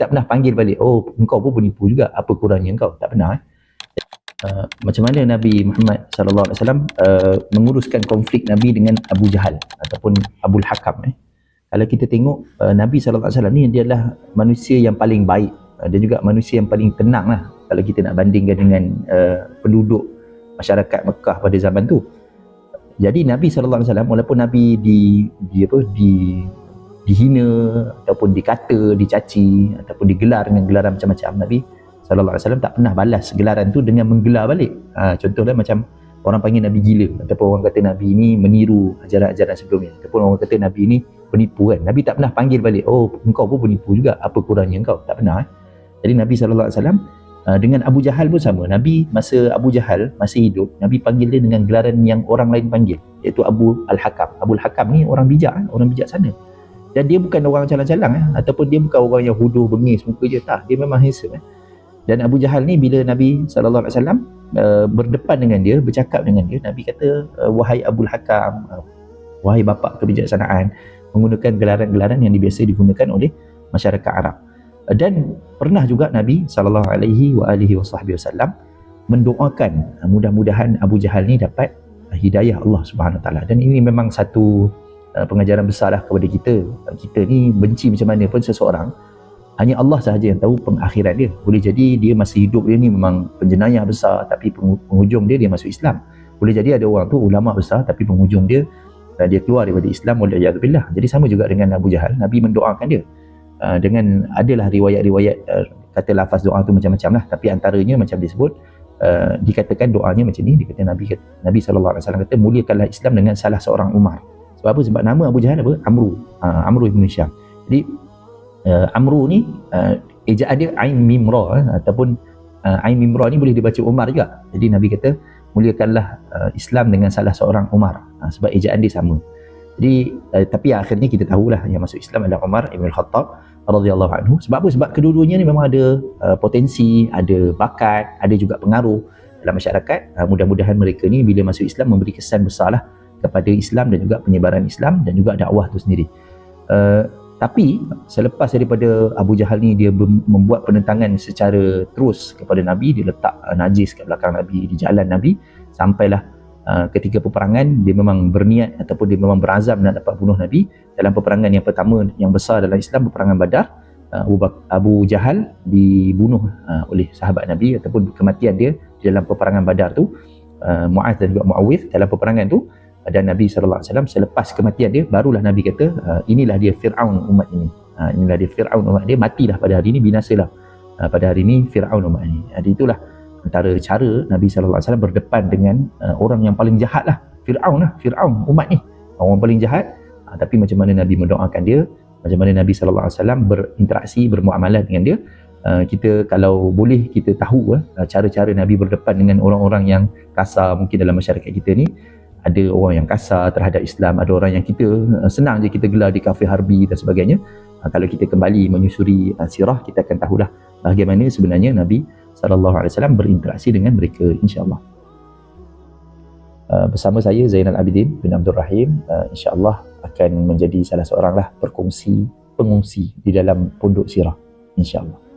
tak pernah panggil balik oh engkau pun penipu juga apa kurangnya engkau tak pernah eh? Uh, macam mana Nabi Muhammad sallallahu alaihi wasallam uh, menguruskan konflik Nabi dengan Abu Jahal ataupun Abu Hakam eh. Kalau kita tengok uh, Nabi sallallahu alaihi wasallam ni dia adalah manusia yang paling baik uh, dan juga manusia yang paling tenang lah kalau kita nak bandingkan dengan uh, penduduk masyarakat Mekah pada zaman tu. Jadi Nabi sallallahu alaihi wasallam walaupun Nabi di di apa di dihina ataupun dikata, dicaci ataupun digelar dengan gelaran macam-macam Nabi sallallahu alaihi wasallam tak pernah balas gelaran tu dengan menggelar balik. Ha, contohnya macam orang panggil Nabi gila ataupun orang kata Nabi ini meniru ajaran-ajaran sebelumnya ataupun orang kata Nabi ini penipu kan. Nabi tak pernah panggil balik, "Oh, engkau pun penipu juga. Apa kurangnya engkau?" Tak pernah. Eh? Jadi Nabi sallallahu alaihi wasallam uh, dengan Abu Jahal pun sama. Nabi masa Abu Jahal masih hidup, Nabi panggil dia dengan gelaran yang orang lain panggil, iaitu Abu Al-Hakam. Abu Al-Hakam ni orang bijak, eh? orang bijak sana. Dan dia bukan orang calang-calang eh? ataupun dia bukan orang yang huduh bengis muka je tak. Dia memang handsome eh? Dan Abu Jahal ni bila Nabi wasallam uh, berdepan dengan dia, bercakap dengan dia, Nabi kata, uh, "Wahai Abu Hakam, uh, wahai bapa kebijaksanaan," menggunakan gelaran-gelaran yang biasa digunakan oleh masyarakat Arab. Uh, dan pernah juga Nabi wasallam mendoakan uh, mudah-mudahan Abu Jahal ni dapat hidayah Allah Subhanahu taala. Dan ini memang satu uh, pengajaran besar lah kepada kita. Uh, kita ni benci macam mana pun seseorang, hanya Allah sahaja yang tahu pengakhiran dia. Boleh jadi dia masih hidup dia ni memang penjenayah besar tapi penghujung dia dia masuk Islam. Boleh jadi ada orang tu ulama besar tapi penghujung dia uh, dia keluar daripada Islam oleh billah jadi sama juga dengan Abu Jahal. Nabi mendoakan dia. Uh, dengan adalah riwayat-riwayat uh, kata lafaz doa tu macam-macam lah. Tapi antaranya macam disebut uh, dikatakan doanya macam ni. Dikatakan Nabi Nabi SAW kata muliakanlah Islam dengan salah seorang Umar sebab apa? sebab nama Abu Jahal apa? Amru. Uh, Amru Ibn Syam. Jadi uh, Amru ni uh, ejaan dia Ain Mimra eh, ataupun uh, Ain Mimra ni boleh dibaca Umar juga. Jadi Nabi kata muliakanlah uh, Islam dengan salah seorang Umar. Uh, sebab ejaan dia sama. Jadi uh, tapi akhirnya kita tahulah yang masuk Islam adalah Umar Ibn Khattab radhiyallahu anhu. Sebab apa? Sebab kedua-duanya ni memang ada uh, potensi ada bakat ada juga pengaruh dalam masyarakat. Uh, mudah-mudahan mereka ni bila masuk Islam memberi kesan besarlah kepada Islam dan juga penyebaran Islam dan juga dakwah tu sendiri. Uh, tapi selepas daripada Abu Jahal ni dia membuat penentangan secara terus kepada Nabi, dia letak uh, najis kat belakang Nabi, di jalan Nabi sampailah uh, ketika peperangan dia memang berniat ataupun dia memang berazam nak dapat bunuh Nabi. Dalam peperangan yang pertama yang besar dalam Islam peperangan Badar uh, Abu, Jahal dibunuh uh, oleh sahabat Nabi ataupun kematian dia di dalam peperangan Badar tu. Uh, Muaz dan juga Muawiyah dalam peperangan tu dan Nabi sallallahu alaihi wasallam selepas kematian dia barulah Nabi kata uh, inilah dia Firaun umat ini. Uh, inilah dia Firaun umat dia matilah pada hari ini binasalah. Uh, pada hari ini Firaun umat ini. Jadi itulah antara cara Nabi sallallahu alaihi wasallam berdepan dengan orang yang paling jahat lah. Firaun lah, Firaun umat ni. Orang paling jahat tapi macam mana Nabi mendoakan dia, macam mana Nabi sallallahu alaihi wasallam berinteraksi, bermuamalah dengan dia. Uh, kita kalau boleh kita tahu uh, cara-cara Nabi berdepan dengan orang-orang yang kasar mungkin dalam masyarakat kita ni ada orang yang kasar terhadap Islam, ada orang yang kita uh, senang je kita gelar di kafe harbi dan sebagainya. Uh, kalau kita kembali menyusuri uh, sirah, kita akan tahulah bagaimana sebenarnya Nabi wasallam berinteraksi dengan mereka insya-Allah. bersama saya Zainal Abidin bin Abdul Rahim insya-Allah akan menjadi salah seorang lah perkongsi pengungsi di dalam pondok sirah insya-Allah.